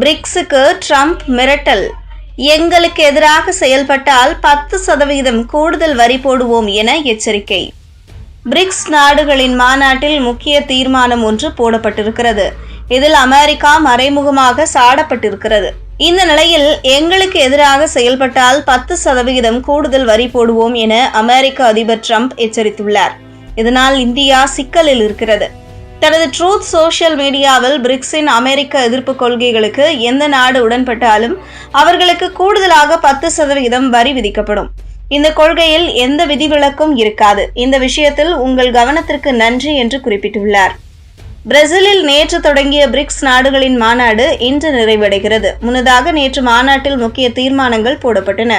பிரிக்ஸுக்கு Trump மிரட்டல். எங்களுக்கு எதிராக செயல்பட்டால் பத்து சதவிகிதம் கூடுதல் வரி போடுவோம் என எச்சரிக்கை. பிரிக்ஸ் நாடுகளின் மாநாட்டில் முக்கிய தீர்மானம் ஒன்று போடப்பட்டிருக்கிறது. இதில் அமெரிக்கா மறைமுகமாக சாடப்பட்டிருக்கிறது. இந்த நிலையில் எங்களுக்கு எதிராக செயல்பட்டால் பத்து சதவிகிதம் கூடுதல் வரி போடுவோம் என அமெரிக்க அதிபர் ட்ரம்ப் எச்சரித்துள்ளார். இதனால் இந்தியா சிக்கலில் இருக்கிறது. தனது ட்ரூத் சோஷியல் மீடியாவில் பிரிக்ஸின் அமெரிக்க எதிர்ப்பு கொள்கைகளுக்கு எந்த நாடு உடன்பட்டாலும் அவர்களுக்கு கூடுதலாக பத்து சதவிகிதம் வரி விதிக்கப்படும். இந்த கொள்கையில் எந்த விதிவிலக்கும் இருக்காது. இந்த விஷயத்தில் உங்கள் கவனத்திற்கு நன்றி என்று குறிப்பிட்டுள்ளார். பிரேசிலில் நேற்று தொடங்கிய பிரிக்ஸ் நாடுகளின் மாநாடு இன்று நிறைவடைகிறது. முன்னதாக நேற்று மாநாட்டில் முக்கிய தீர்மானங்கள் போடப்பட்டன.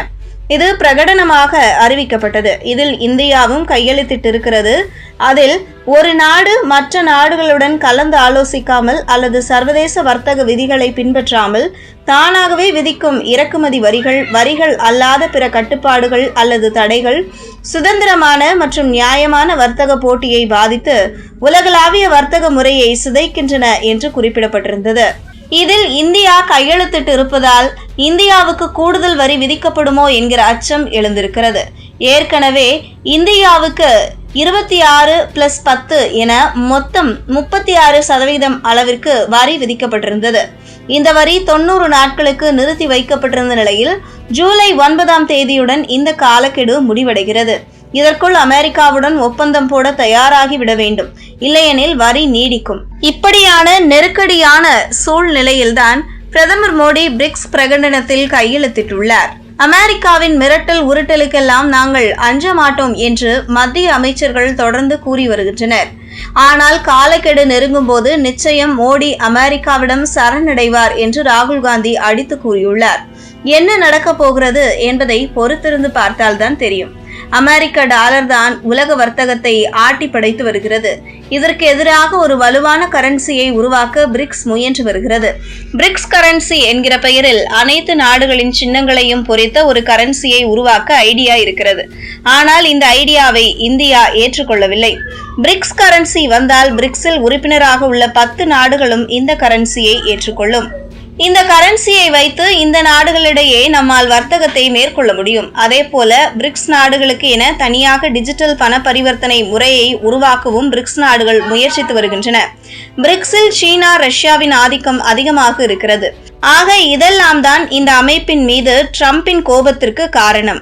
இது பிரகடனமாக அறிவிக்கப்பட்டது. இதில் இந்தியாவும் கையெழுத்திட்டிருக்கிறது. அதில் ஒரு நாடு மற்ற நாடுகளுடன் கலந்து ஆலோசிக்காமல் அல்லது சர்வதேச வர்த்தக விதிகளை பின்பற்றாமல் தானாகவே விதிக்கும் இறக்குமதி வரிகள் வரிகள் அல்லாத பிற கட்டுப்பாடுகள் அல்லது தடைகள் சுதந்திரமான மற்றும் நியாயமான வர்த்தக போட்டியை பாதித்து உலகளாவிய வர்த்தக முறையை சிதைக்கின்றன என்று குறிப்பிடப்பட்டிருந்தது. இதில் இந்தியா கையெழுத்திட்டு இருப்பதால் இந்தியாவுக்கு கூடுதல் வரி விதிக்கப்படுமோ என்கிற அச்சம் எழுந்திருக்கிறது. ஏற்கனவே இந்தியாவுக்கு இருபத்தி ஆறு பிளஸ் பத்து என மொத்தம் முப்பத்தி ஆறு சதவீதம் அளவிற்கு வரி விதிக்கப்பட்டிருந்தது. இந்த வரி தொண்ணூறு நாட்களுக்கு நிறுத்தி வைக்கப்பட்டிருந்த நிலையில் ஜூலை ஒன்பதாம் தேதியுடன் இந்த காலக்கெடு முடிவடைகிறது. இதற்குள் அமெரிக்காவுடன் ஒப்பந்தம் போட தயாராகி விட வேண்டும். இல்லையெனில் வரி நீடிக்கும். இப்படியான நெருக்கடியான சூழ்நிலையில்தான் பிரதமர் மோடி பிரிக்ஸ் பிரகடனத்தில் கையெழுத்திட்டுள்ளார். அமெரிக்காவின் மிரட்டல் உருட்டலுக்கெல்லாம் நாங்கள் அஞ்ச மாட்டோம் என்று மத்திய அமைச்சர்கள் தொடர்ந்து கூறி வருகின்றனர். ஆனால் காலக்கெடு நெருங்கும் போது நிச்சயம் மோடி அமெரிக்காவிடம் சரணடைவார் என்று ராகுல் காந்தி அடித்து கூறியுள்ளார். என்ன நடக்கப் போகிறது என்பதை பொறுத்திருந்து பார்த்தால்தான் தெரியும். அமெரிக்க டாலர் தான் உலக வர்த்தகத்தை ஆட்டி படைத்து வருகிறது. இதற்கு எதிராக ஒரு வலுவான கரன்சியை உருவாக்க பிரிக்ஸ் முயன்று வருகிறது. பிரிக்ஸ் கரன்சி என்கிற பெயரில் அனைத்து நாடுகளின் சின்னங்களையும் பொறித்த ஒரு கரன்சியை உருவாக்க ஐடியா இருக்கிறது. ஆனால் இந்த ஐடியாவை இந்தியா ஏற்றுக்கொள்ளவில்லை. பிரிக்ஸ் கரன்சி வந்தால் பிரிக்ஸில் உறுப்பினராக உள்ள பத்து நாடுகளும் இந்த கரன்சியை ஏற்றுக்கொள்ளும். இந்த கரன்சியை வைத்து இந்த நாடுகளிடையே நம்மால் வர்த்தகத்தை மேற்கொள்ள முடியும். அதே போல பிரிக்ஸ் நாடுகளுக்கு என தனியாக டிஜிட்டல் பண பரிவர்த்தனை முறையை உருவாக்கவும் பிரிக்ஸ் நாடுகள் முயற்சித்து வருகின்றன. பிரிக்ஸில் சீனா ரஷ்யாவின் ஆதிக்கம் அதிகமாக இருக்கிறது. ஆக இதெல்லாம் தான் இந்த அமைப்பின் மீது ட்ரம்பின் கோபத்திற்கு காரணம்.